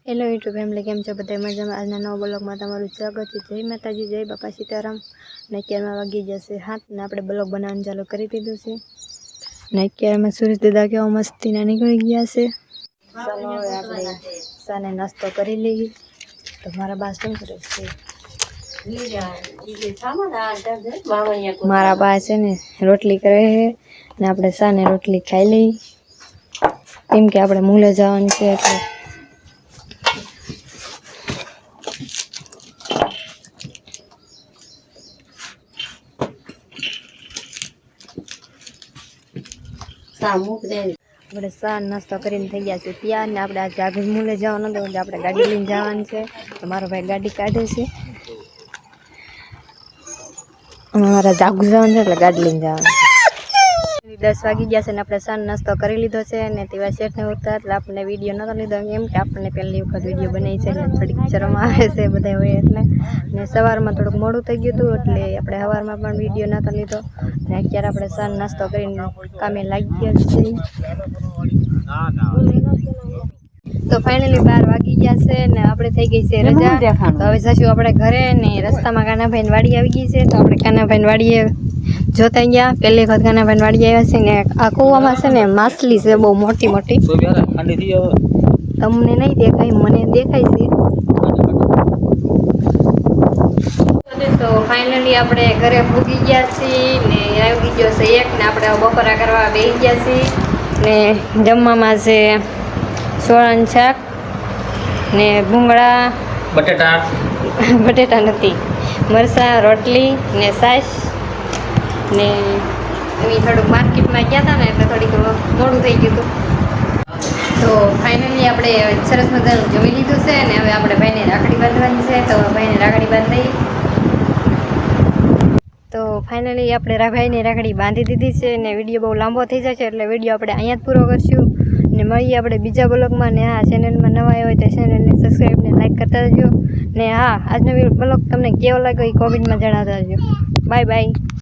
Hello YouTube family કેમ છો બધા? મજામાં? આજના નવા બ્લોગમાં તમારું સ્વાગત છે. જય માતાજી, જય બાપા સીતારામ. ને અત્યારમાં વાગી જશે હાથ, ને આપણે બ્લોગ બનાવવાનું ચાલુ કરી દીધું છે. ને અત્યારમાં સુરેશ દાદા કેવા મસ્તીના નીકળી ગયા છે. ચાલો આપણે સાને નાસ્તો કરી લઈએ. તો મારા બા શું કરે છે? મારા બા છે ને રોટલી કરે છે. ને આપણે સાને રોટલી ખાઈ લઈએ. કેમ કે આપણે મૂલે જવાનું છે એટલે આપણે સા નાસ્તો કરીને થઈ ગયા છે ત્યાં ને આપણે આજે આગળ મૂલે જવાનું હતું આપણે ગાડી લઈને જવાનું છે. મારો ભાઈ ગાડી કાઢે છે. અમારા જાગુ જવાનું છે એટલે ગાડી લઈને જવાનું દસ વાગી ગયા છે ને આપણે સાંજ નાસ્તો કરી લીધો છે ને તેવા શેઠને ઉઠતા એટલે આપણને વીડિયો નહોતો લીધો એમ કે આપણને પહેલી વખત વીડિયો બનાવી છે એટલે થોડીક શરમ આવે છે બધા હોય એટલે. ને સવારમાં થોડુંક મોડું થઈ ગયું હતું એટલે આપણે સવારમાં પણ વીડિયો નતો લીધો. ને અત્યારે આપણે સાંજ નાસ્તો કરીને કામે લાગી ગયા છીએ. તો ફાઇનલી બાર વાગી ગયા છે ને આપણે થઈ ગઈ છે રજા. તો હવે જશું આપણે ઘરે ને રસ્તામાં કાનાભાઈ વાડી આવી ગઈ છે. તો આપણે કાનાભાઈ વાડીએ જોતા ગયા પહેલી વખત કાનાભાઈ વાડી આવ્યા છે ને આ કૂવામાં છે ને માછલી છે બહુ મોટી મોટી. તમને નહીં દેખાય મને દેખાય છે. તો ફાઇનલી આપણે ઘરે પૂગી ગયા છીએ ને આવી ગયો છે એક ને આપણે બપોરા કરવા બેસી ગયા છીએ ને જમવામાં છે સોળન શાક ને ભૂંગળા. બટેટા. બટેટા નથી મરચાં રોટલી ને છાશ ને એવી થોડુંક માર્કેટમાં ગયા હતા ને એટલે થોડીક મોડું થઈ ગયું હતું તો ફાઇનલી આપણે સરસ મજાનું જમી લીધું છે ને હવે આપણે ભાઈને રાખડી બાંધવાની છે તો ભાઈને રાખડી બાંધી તો ફાઇનલી આપણે ભાઈને રાખડી બાંધી દીધી છે ને વીડિયો બહુ લાંબો થઈ જશે એટલે વીડિયો આપણે અહીંયા જ પૂરો કરશું. ને મળીએ આપણે બીજા બ્લોગમાં ને હા ચેનલમાં નવા આવ્યા હોય તો ચેનલને સબસ્ક્રાઈબ ને લાઈક કરતા રહેજો. ને હા, આજનો બ્લોગ તમને કેવો લાગ્યો એ કોમેન્ટમાં જણાવતા રહેજો. Bye bye